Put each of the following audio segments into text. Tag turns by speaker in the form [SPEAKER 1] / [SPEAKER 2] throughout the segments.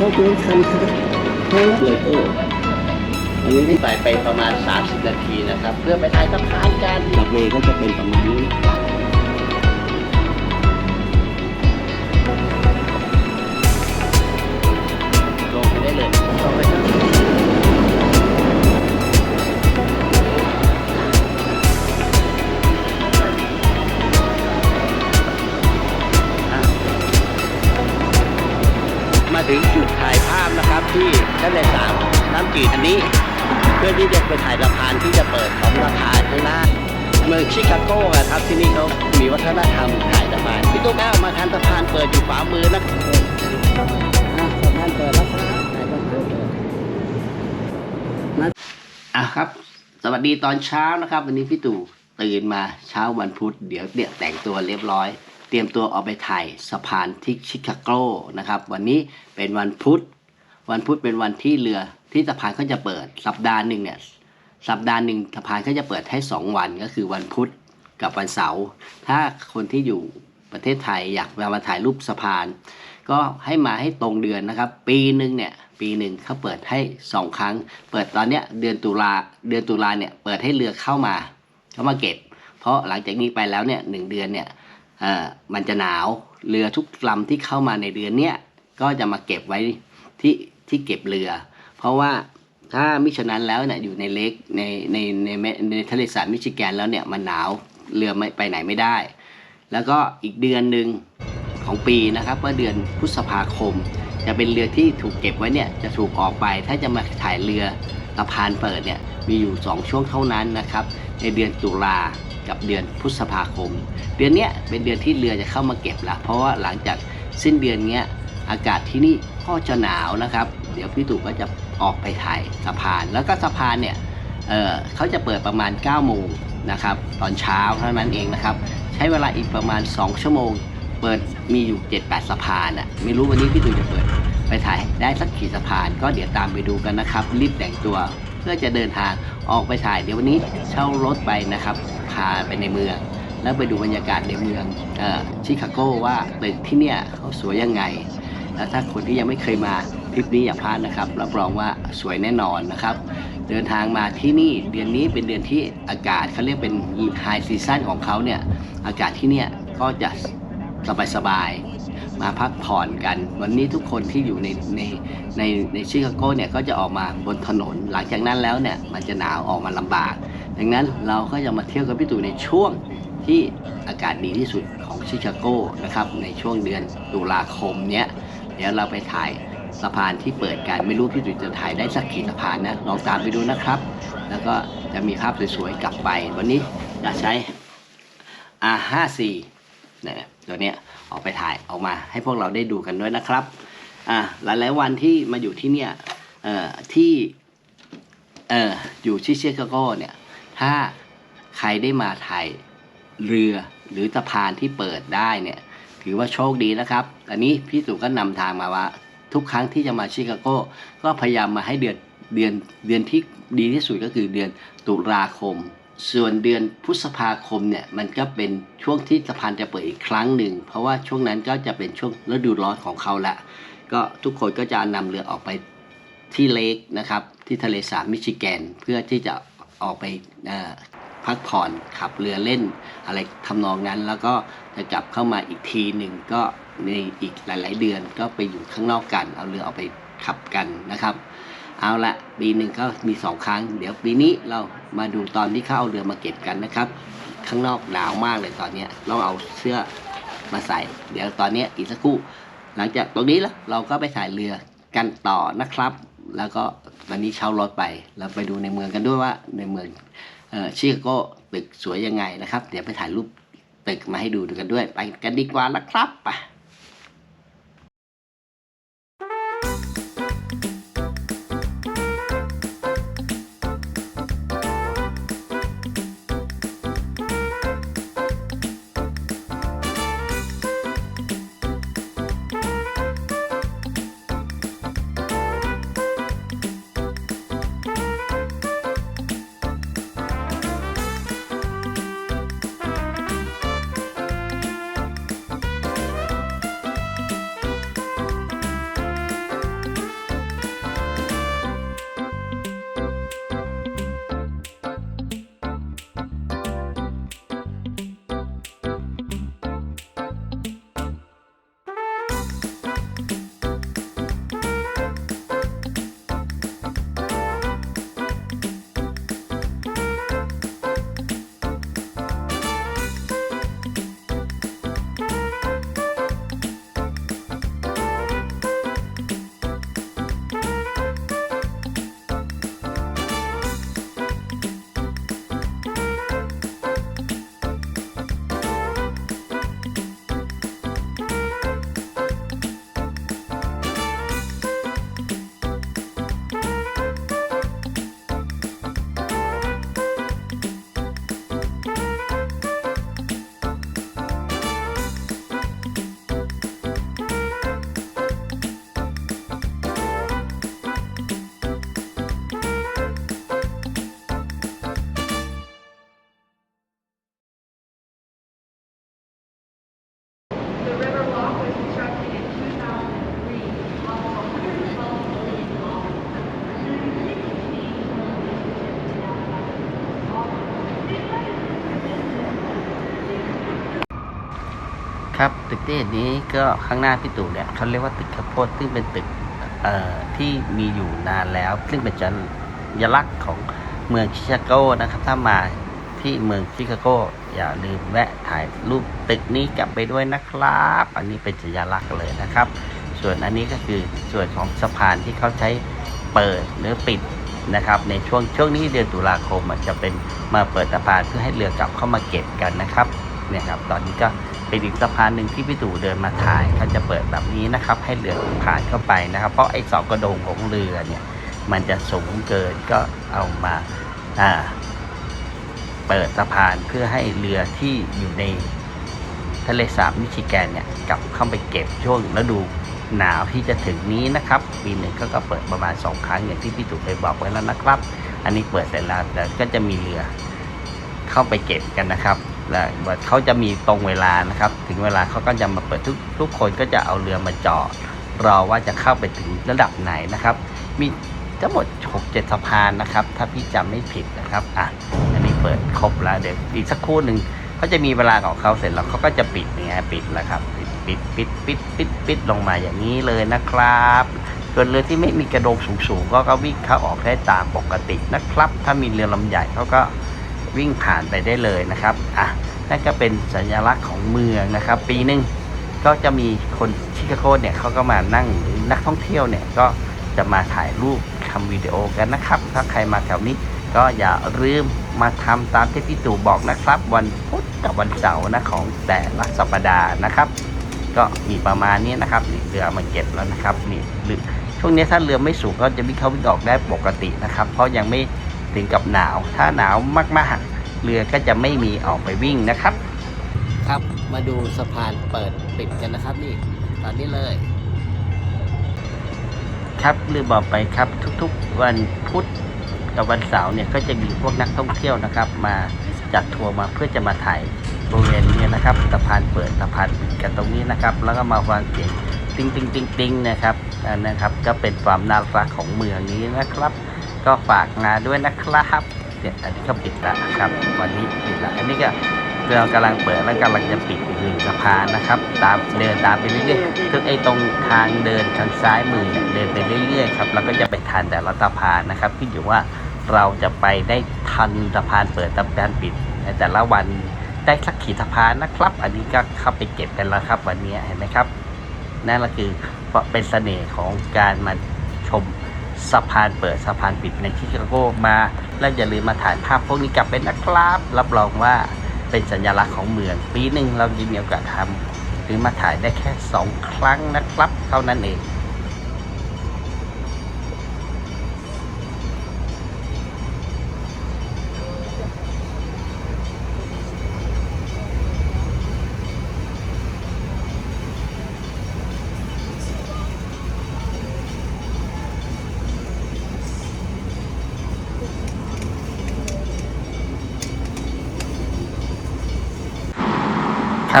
[SPEAKER 1] เขาเขาเป็นคันเขาเลยโอ้อันนี้
[SPEAKER 2] นี่ไปไปประมาณ 30 นาทีนะครับ เพื่อไปถ่ายสะพานกัน
[SPEAKER 1] ดับเวย์ก็จะเป็นประมาณนี้
[SPEAKER 2] ถึงจุดถ่ายภาพนะครับที่ทะเลสาบน้ำจืดอันนี้ เพื่อที่จะไปถ่ายสะพานที่จะเปิดของสะพานข้างหน้า เมืองชิคาโกอะครับที่นี่เขามีวัฒนธรรมถ่ายสะพานพี่ตุ๊กแก้วมาทานสะพานเปิดอยู่ขวามือนะ
[SPEAKER 1] สะพานเปิดแล้วครับถ่ายสะพานเปิด
[SPEAKER 2] อะครับ สวัสดีตอนเช้านะครับ วันนี้พี่ตู่ตื่นมาเช้าวันพุธเดี๋ยวเนี่ยแต่งตัวเรียบร้อย เตรียมตัวออกไปถ่ายสะพานที่ชิคาโกนะครับ วันนี้เป็นวันพุธ วันพุธเป็นวันที่เรือที่สะพานเขาจะเปิดสัปดาห์หนึ่งเนี่ยสัปดาห์หนึ่งสะพานเขาจะเปิดให้สองวันก็คือวันพุธกับวันเสาร์ถ้าคนที่อยู่ประเทศไทยอยากมามาถ่ายรูปสะพาน ก็ให้มาให้ตรงเดือนนะครับ ปีหนึ่งเนี่ยปีหนึ่งเขาเปิดให้สองครั้ง เปิดตอนเนี้ยเดือนตุลาเดือนตุลาเนี่ยเปิดให้เรือเข้ามาเข้ามาเก็บ เพราะหลังจากนี้ไปแล้วเนี่ยหนึ่งเดือนเนี่ย มันจะหนาวเรือทุกลำที่เข้ามาในเดือนเนี้ยก็จะมาเก็บไว้ที่ที่เก็บเรือ เพราะว่าถ้ามิฉะนั้นแล้วเนี่ยอยู่ในเล็กในในในในทะเลสาบมิชิแกนแล้วเนี่ยมันหนาวเรือไม่ไปไหนไม่ได้ แล้วก็อีกเดือนหนึ่งของปีนะครับว่าเดือนพฤษภาคม จะเป็นเรือที่ถูกเก็บไว้เนี่ยจะถูกออกไป ถ้าจะมาถ่ายเรือสะพานเปิดเนี่ยมีอยู่ 2 ช่วงเท่านั้นนะครับ ในเดือนตุลา กับเดือนพฤษภาคม เดือนนี้เป็นเดือนที่เรือจะเข้ามาเก็บละเพราะว่าหลังจากสิ้นเดือนเนี้ยอากาศที่นี่ก็จะหนาวนะครับ เดี๋ยวพี่ตู่ก็จะออกไปถ่ายสะพาน แล้วก็สะพานเนี่ยเเขาจะเปิดประมาณ 9 โมงนะครับ ตอนเช้าเท่านั้นเองนะครับ ใช้เวลาอีกประมาณ 2 ชั่วโมง เปิดมีอยู่ 7-8 สะพานอะไม่รู้วันนี้พี่ตู่จะเปิดไปถ่ายได้สักกี่สะพาน ก็เดี๋ยวตามไปดูกันนะครับ รีบแต่งตัวเพื่อจะเดินทางออกไปถ่ายเดี๋ยววันนี้เช่ารถไปนะครับาไปในเมือง แล้วไปดูบรรยากาศในเมืองอชิคาโกว่าตึกที่เนี่ยเขาสวยยังไง แล้วถ้าคนที่ยังไม่เคยมาทริปนี้อย่าพลาดนะครับรับรองว่าสวยแน่นอนนะครับ เดินทางมาที่นี่เดือนนี้เป็นเดือนที่อากาศเขาเรียกเป็นไฮซีซั่นของเขาเนี่ยอากาศที่เนี่ยก็จะสบายๆมาพักผ่อนกัน วันนี้ทุกคนที่อยู่ในในในในชิคาโกเนี่ยก็จะออกมาบนถนน หลังจากนั้นแล้วเนี่ยมันจะหนาวออกมาลำบาก ดังนั้นเราก็จะมาเที่ยวกับพี่ตู่ในช่วงที่อากาศดีที่สุดของชิคาโกนะครับในช่วงเดือนตุลาคมเนี้ยเดี๋ยวเราไปถ่ายสะพานที่เปิดกันไม่รู้พี่ตู่จะถ่ายได้สักกี่สะพานนะลองตามไปดูนะครับ แล้วก็จะมีภาพสวยๆกลับไป วันนี้จะใช้ R54 เนี่ยตัวเนี้ยออกไปถ่ายออกมาให้พวกเราได้ดูกันด้วยนะครับอ่าหลายๆวันที่มาอยู่ที่เนี่ยเอ่อที่เอ่ออยู่ที่เชคาโกเนี่ย ถ้าใครได้มาถ่ายเรือหรือสะพานที่เปิดได้เนี่ย ถือว่าโชคดีนะครับ อันนี้พี่สุก็นำทางมาว่า ทุกครั้งที่จะมาชิคาโกก็พยายามมาให้เดือนเดือนเดือนที่ดีที่สุดก็คือเดือนตุลาคม ส่วนเดือนพฤษภาคมเนี่ยมันก็เป็นช่วงที่สะพานจะเปิดอีกครั้งหนึ่ง เพราะว่าช่วงนั้นก็จะเป็นช่วงฤดูร้อนของเขาละก็ทุกคนก็จะนำเรือออกไปที่เลกนะครับที่ทะเลสาบมิชิแกนเพื่อที่จะ ออกไปพักผ่อนขับเรือเล่น อะไรทำนองนั้น แล้วก็จะกลับเข้ามาอีกทีหนึ่งก็ในอีกหลาย ๆ เดือนก็ไปอยู่ข้างนอกกัน เอาเรือออกไปขับกันนะครับ เอาละปีหนึ่งก็มีสองครั้ง เดี๋ยวปีนี้เรามาดูตอนที่เขาเอาเรือมาเก็บกันนะครับ ข้างนอกหนาวมากเลยตอนนี้ต้องเอาเสื้อมาใส่ เดี๋ยวตอนนี้อีกสักครู่ หลังจากตรงนี้แล้วเราก็ไปถ่ายเรือกันต่อนะครับ แล้วก็วันนี้เช่ารถไปเราไปดูในเมืองกันด้วยว่าในเมืองเอ่อชิคาโกตึกสวยยังไงนะครับ เดี๋ยวไปถ่ายรูปตึกมาให้ดูดูกันด้วย ไปกันดีกว่านะครับไป ครับตึกที่เห็นนี้ก็ข้างหน้าพี่ตู่เนี่ยเขาเรียกว่าตึกข้าวโพดซึ่งเป็นตึกเอ่อที่มีอยู่นานแล้ว ซึ่งเป็นสัญลักษณ์ของเมืองชิคาโกนะครับถ้ามาที่เมืองชิคาโกอย่าลืมแวะถ่ายรูปตึกนี้กลับไปด้วยนะครับ อันนี้เป็นสัญลักษณ์เลยนะครับ ส่วนอันนี้ก็คือส่วนของสะพานที่เขาใช้เปิดหรือปิดนะครับ ในช่วงช่วงนี้เดือนตุลาคมอะจะเป็นมาเปิดสะพานเพื่อให้เรือกลับเข้ามาเก็บกันนะครับ เนี่ยครับตอนนี้ก็เป็นอีกสะพานหนึ่งที่พี่ตู่เดินมาถ่ายเขาจะเปิดแบบนี้นะครับ ให้เรือผ่านเข้าไปนะครับ เพราะไอ้เสากระโดงของเรือเนี่ย มันจะสูงเกินก็เอามาอ่าเปิดสะพานเพื่อให้เรือที่อยู่ในทะเลสาบมิชิแกนเนี่ยกลับเข้าไปเก็บช่วงฤดูหนาวที่จะถึงนี้นะครับปีหนึ่งก็ก็เปิดประมาณสองครั้งอย่างที่พี่ตู่เคยบอกไว้แล้วนะครับ อันนี้เปิดเสร็จแล้วแต่ก็จะมีเรือเข้าไปเก็บกันนะครับ และเขาจะมีตรงเวลานะครับ ถึงเวลาเขาก็จะมาเปิดทุกทุกคนก็จะเอาเรือมาจอดรอว่าจะเข้าไปถึงระดับไหนนะครับ มีทั้งหมด6 7สะพานนะครับ ถ้าพี่จำไม่ผิดนะครับอะอันนี้เปิดครบแล้วเดี๋ยวอีกสักครู่หนึ่งเขาจะมีเวลาของเขาเสร็จแล้วเขาก็จะปิดเนี่ยปิดแล้วครับปิดปิดปิดปิดปิดปิดลงมาอย่างนี้เลยนะครับส่วนเรือที่ไม่มีกระโดงสูงๆก็ก็วิ่งเข้าออกได้ตามปกตินะครับ ถ้ามีเรือลำใหญ่เขาก็ วิ่งผ่านไปได้เลยนะครับอะนั่นก็เป็นสัญลักษณ์ของเมืองนะครับ ปีหนึ่งก็จะมีคนชิคาโกเนี่ยเขาก็มานั่งนักท่องเที่ยวเนี่ยก็จะมาถ่ายรูปทำวิดีโอกันนะครับ ถ้าใครมาแถวนี้ก็อย่าลืมมาทำตามที่พี่ตู่บอกนะครับ วันพุธกับวันเสาร์นะของแต่ละสัปดาห์นะครับ ก็มีประมาณนี้นะครับนี่เรือมาเก็บแล้วนะครับนี่หรือช่วงนี้ถ้าเรือไม่สูงก็จะวิ่งเข้าวิ่งออกได้ปกตินะครับ เพราะยังไม่ ถึงกับหนาว ถ้าหนาวมากๆ เรือก็จะไม่มีออกไปวิ่งนะครับ ครับมาดูสะพานเปิดปิดกันนะครับนี่ตอนนี้เลย ครับลืมบอกไปครับทุกๆวันพุธกับวันเสาร์เนี่ยก็จะมีพวกนักท่องเที่ยวนะครับ มาจัดทัวร์มาเพื่อจะมาถ่ายบริเวณเนี้นะครับสะพานเปิดสะพานปิดกันตรงนี้นะครับ แล้วก็มาฟังเสียงติ้งติ้งติ้งติ้งนะครับอันนะครับ ก็เป็นความน่ารักของเมืองนี้นะครับ ก็ฝากงานด้วยนะครับเนี่ยอันนี้ก็ปิดแล้วนะครับ วันนี้ปิดล้วอันนี้ก็เรากำลังเปิดแล้วกำลังจะปิดอีกหนึ่งสะพานนะครับ ตามเดินตามไปเรื่อยๆคือไอ้ตรงทางเดินทางซ้ายมือเนี่ยเดินไปเรื่อยๆครับแล้วก็จะไปทันแต่ละสะพานนะครับขึ้นอยู่ว่าเราจะไปได้ทันสะพานเปิดสะพานปิดในแต่ละวันได้สักขีสะพานนะครับ อันนี้ก็เข้าไปเก็บกันแล้วครับ วันนี้เห็นไหมครับ นั่นก็คือเป็นเสน่ห์ของการมาชม สะพานเปิดสะพานปิดในชิคาโกมา แล้วอย่าลืมมาถ่ายภาพพวกนี้กลับเป็นนะครับ รับรองว่าเป็นสัญลักษณ์ของเมือง ปีหนึ่งเราจะมีโอกาสทำหรือมาถ่ายได้แค่สองครั้งนะครับ เท่านั้นเอง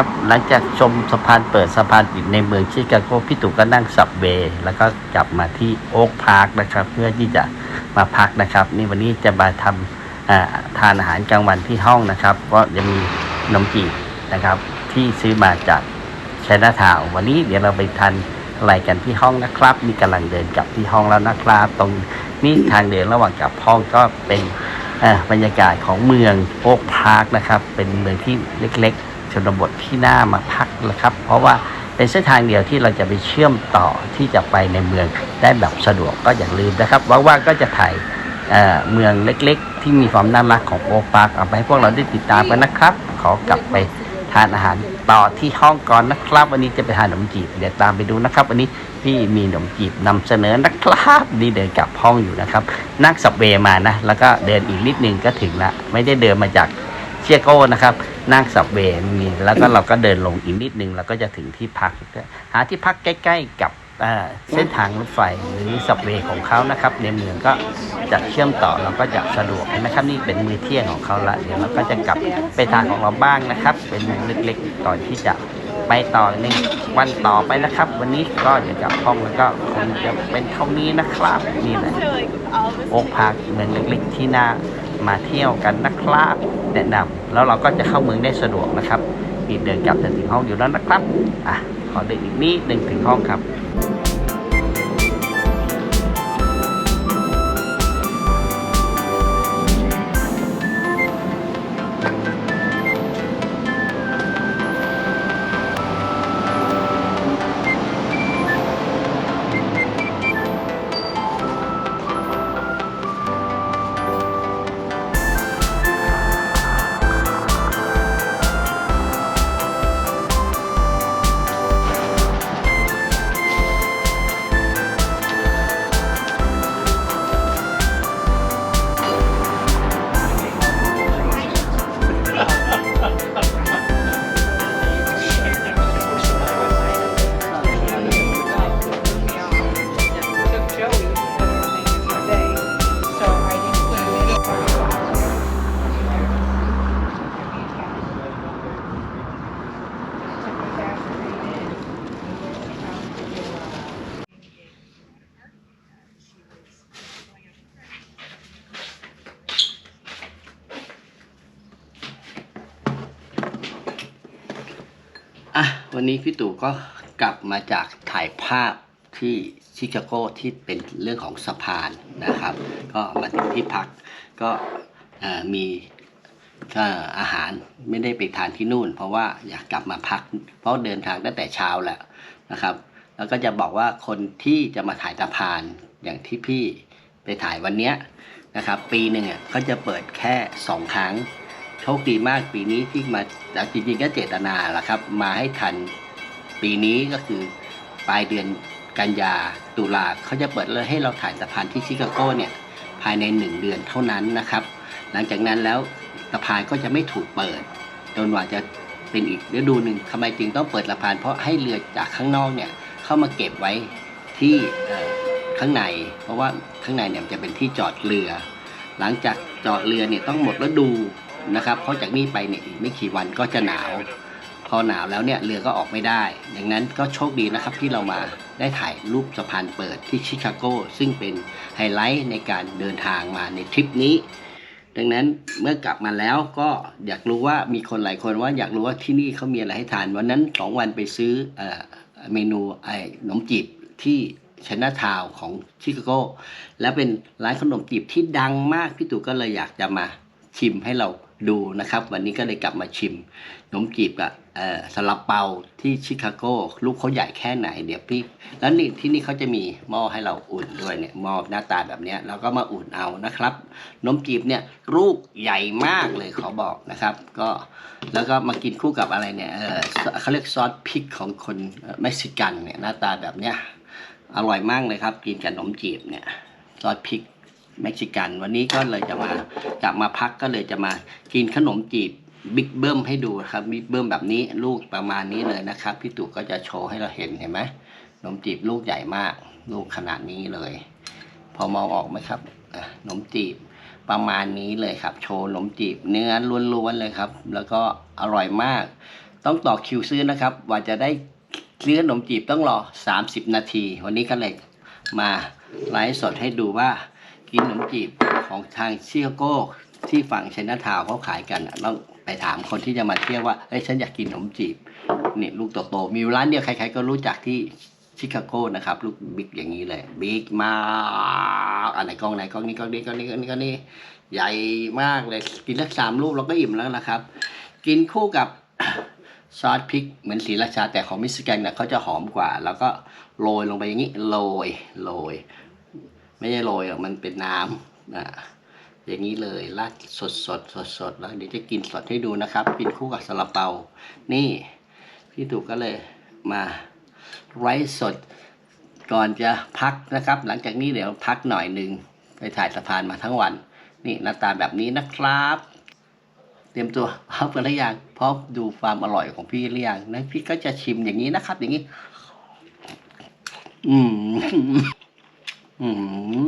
[SPEAKER 2] ครับ หลังจากชมสะพานเปิดสะพานปิดในเมืองชิคาโกพี่ตู่ก็นั่งสับเวย์แล้วก็กลับมาที่โอ๊กพาร์คนะครับ เพื่อที่จะมาพักนะครับ นี่วันนี้จะมาทำทานอาหารกลางวันที่ห้องนะครับ ก็จะมีนมจีบนะครับ ที่ซื้อมาจากชนะทาววันนี้เดี๋ยวเราไปทานอะไรกันที่ห้องนะครับนี่กำลังเดินกลับที่ห้องแล้วนะครับ ตรงนี้ทางเดินระหว่างกลับห้องก็เป็นบรรยากาศของเมืองโอ๊กพาร์คนะครับ เป็นเมืองที่เล็กๆ ชนบทที่น่ามาพักนะครับ เพราะว่าเป็นเส้นทางเดียวที่เราจะไปเชื่อมต่อที่จะไปในเมืองได้แบบสะดวกก็อย่าลืมนะครับว่างๆก็จะถ่ายเเมืองเล็กๆ ที่มีความน่ารักของโอปาร์กเอาไปให้พวกเราได้ติดตามกันนะครับ ขอกลับไปทานอาหารต่อที่ห้องก่อนนะครับ วันนี้จะไปทานขนมจีบเดี๋ยวตามไปดูนะครับ วันนี้พี่มีขนมจีบนำเสนอนะครับนี่เดินกลับห้องอยู่นะครับ นั่งสับเวย์มานะ แล้วก็เดินอีกนิดนึงก็ถึงละไม่ได้เดินมาจาก ชียโก้นะครับ นั่งสับเวย์มีแล้วก็เราก็เดินลงอีกนิดนึงเราก็จะถึงที่พัก หาที่พักใกล้ ๆ กับเส้นทางรถไฟหรือสับเวย์ของเขานะครับในเมืองก็จะเชื่อมต่อเราก็จะสะดวกนะครับนี่เป็นมือเที่ยงของเขาละเดี๋ยวเราก็จะกลับไปทางของเราบ้างนะครับ เป็นเมืองเล็กๆก่อนที่จะ ไปต่อในวันต่อไปนะครับ วันนี้ก็เดี๋ยวกลับห้องแล้วก็คงจะเป็นเท่านี้นะครับ นี่แหละโอ๊กพาร์คเมืองเล็กๆที่น่ามาเที่ยวกันนะครับ แนะนำแล้วเราก็จะเข้าเมืองได้สะดวกนะครับพี่เดินกลับจะถึงห้องอยู่แล้วนะครับอะขอเดินอีกนิดหนึ่งถึงห้องครับ วันนี้พี่ตู่ก็กลับมาจากถ่ายภาพที่ชิคาโกที่เป็นเรื่องของสะพานนะครับ ก็มาถึงที่พักก็มีอาหารไม่ได้ไปทานที่นู่น เพราะว่าอยากกลับมาพัก เพราะเดินทางตั้งแต่เช้าแล้วนะครับ แล้วก็จะบอกว่าคนที่จะมาถ่ายสะพานอย่างที่พี่ไปถ่ายวันเนี้ยนะครับ ปีหนึ่งอะก็จะเปิดแค่สองครั้ง โชคดีมากปีนี้ที่มาแต่จริงๆก็เจตนาแหละครับ มาให้ทันปีนี้ก็คือปลายเดือนกันยาตุลาเขาจะเปิดเลยให้เราถ่ายสะพานที่ชิคาโกเนี่ยภายในหนึ่งเดือนเท่านั้นนะครับ หลังจากนั้นแล้วสะพานก็จะไม่ถูกเปิดจนกว่าจะเป็นอีกฤดูหนึ่งทำไมจึงต้องเปิดสะพาน เพราะให้เรือจากข้างนอกเนี่ยเข้ามาเก็บไว้ที่ข้างใน เพราะว่าข้างในเนี่ยจะเป็นที่จอดเรือ หลังจากจอดเรือเนี่ยต้องหมดฤดู นะครับ เพราะจากนี้ไปเนี่ยอีกไม่กี่วันก็จะหนาว พอหนาวแล้วเนี่ยเรือก็ออกไม่ได้ ดังนั้นก็โชคดีนะครับที่เรามาได้ถ่ายรูปสะพานเปิดที่ชิคาโกซึ่งเป็นไฮไลท์ในการเดินทางมาในทริปนี้ ดังนั้นเมื่อกลับมาแล้วก็อยากรู้ว่ามีคนหลายคนว่าอยากรู้ว่าที่นี่เขามีอะไรให้ทาน วันนั้นสองวันไปซื้อเอเมนูไอ้ขนมจีบที่ชนะทาวของชิคาโกแล้วเป็นร้านขนมจีบที่ดังมากพี่ตู่ก็เลยอยากจะมาชิมให้เรา ดูนะครับ วันนี้ก็เลยกลับมาชิมขนมจีบกับเอ่อซาลาเปาที่ชิคาโกลูกเขาใหญ่แค่ไหนเดี๋ยวพี่แล้วนี่ที่นี่เขาจะมีหม้อให้เราอุ่นด้วยเนี่ยหม้อหน้าตาแบบนี้เราก็มาอุ่นเอานะครับนมจีบเนี่ยลูกใหญ่มากเลยขอบอกนะครับ ก็แล้วก็มากินคู่กับอะไรเนี่ยเเขาเรียกซอสพริกของคนเอ่อเม็กซิกันเนี่ยหน้าตาแบบเนี้ยอร่อยมากเลยครับ กินกับขนมจีบเนี่ยซอสพริก เม็กซิกัน วันนี้ก็เลยจะมากลับมาพักก็เลยจะมากินขนมจีบบิ๊กเบิ้มให้ดูครับบิ๊กเบิ้มแบบนี้ลูกประมาณนี้เลยนะครับพี่ตู่ก็จะโชว์ให้เราเห็นเห็นไหมขนมจีบลูกใหญ่มาก ลูกขนาดนี้เลย พอมองออกไหมครับขนมจีบประมาณนี้เลยครับ โชว์ขนมจีบเนื้อล้วนๆเลยครับ แล้วก็อร่อยมาก ต้องต่อคิวซื้อนะครับ ว่าจะได้ซื้อขนมจีบต้องรอ 30 นาที วันนี้ก็เลยมาไลฟ์สดให้ดูว่า กินขนมจีบของทางชิคาโกที่ฝั่งไชนาทาวเขาขายกันน่ะต้องไปถามคนที่จะมาเที่ยวว่าเอ้ยฉันอยากกินขนมจีบนี่ลูกโตๆมีร้านเดียวใครๆก็รู้จักที่ชิคาโกนะครับ ลูกบิ๊กอย่างนี้เลยบิ๊กมากอันไหนกล้องไหนกล้องนี้กล้องนี้กล้องนี้กล้องนี้กล้องนี้ใหญ่มากเลยกินสักสามลูกเราก็อิ่มแล้วนะครับ กินคู่กับซอสพริกเหมือนสีราชาแต่ของมิสแกนเนี่ยเขาจะหอมกว่า แล้วก็โรยลงไปอย่างนี้โรยโรย ไม่ใช่โรยหรอกมันเป็นน้ำอะอย่างนี้เลยราดสดสดสดสดแล้วเดี๋ยวจะกินสดให้ดูนะครับ กินคู่กับซาลาเปา นี่ พี่ถูกก็เลยมาไร้สดก่อนจะพักนะครับ หลังจากนี้เดี๋ยวพักหน่อยหนึ่งไปถ่ายสะพานมาทั้งวัน นี่หน้าตาแบบนี้นะครับ เตรียมตัวพร้อมกันหรือยังพร้อมดูความอร่อยของพี่หรือยังนะพี่ก็จะชิมอย่างนี้นะครับ อย่างนี้ อืม อื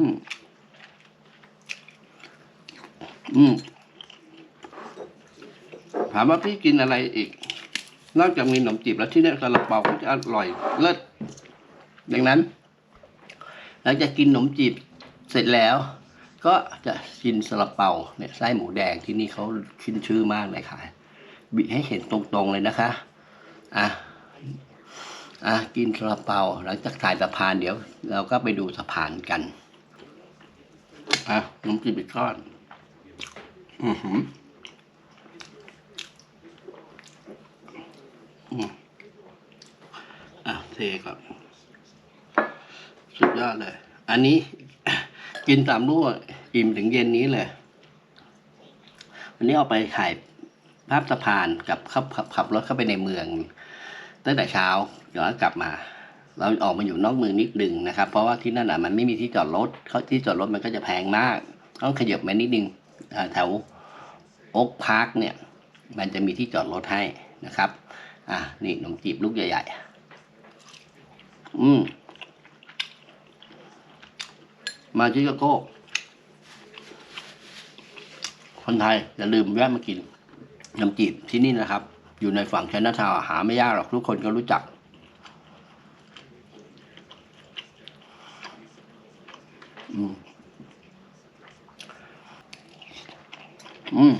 [SPEAKER 2] ม อืม ถามว่าพี่กินอะไรอีก นอกจากมีขนมจีบแล้วที่นี่ซาลาเปาก็จะอร่อย เลิศดังนั้นหลังจากกินขนมจีบเสร็จแล้ว ก็จะกินซาลาเปาเนี่ยไส้หมูแดงที่นี่เขาขึ้นชื่อมากเลยค่ะบิให้เห็นตรงๆเลยนะคะ อะ อะกินซาลาเปาหลังจากถ่ายสะพานเดี๋ยว เราก็ไปดูสะพานกัน อะน้ำจิ้มอีกก้อน อือหืออืมอะเทก่อนสุดยอดเลย อันนี้กินสามลูกอิ่มถึงเย็นนี้เลย วันนี้เอาไปถ่ายภาพสะพานกับขับขับขับรถเข้าไปในเมือง ตั้งแต่เช้าเดี๋ยวกลับมา เราออกมาอยู่นอกเมืองนิดนึงนะครับ เพราะว่าที่นั่นอะมันไม่มีที่จอดรถเขาที่จอดรถมันก็จะแพงมาก ต้องขยับมานิดนึงอ่าแถวโอ๊กพาร์คเนี่ยมันจะมีที่จอดรถให้นะครับ อะนี่ขนมจีบลูกใหญ่ๆ อืม มาชิคาโก้คนไทยอย่าลืมแวะมากินน้ำจีบที่นี่นะครับ อยู่ในฝั่งชนะทาวหาไม่ยากหรอกทุกคนก็รู้จัก อืม อืม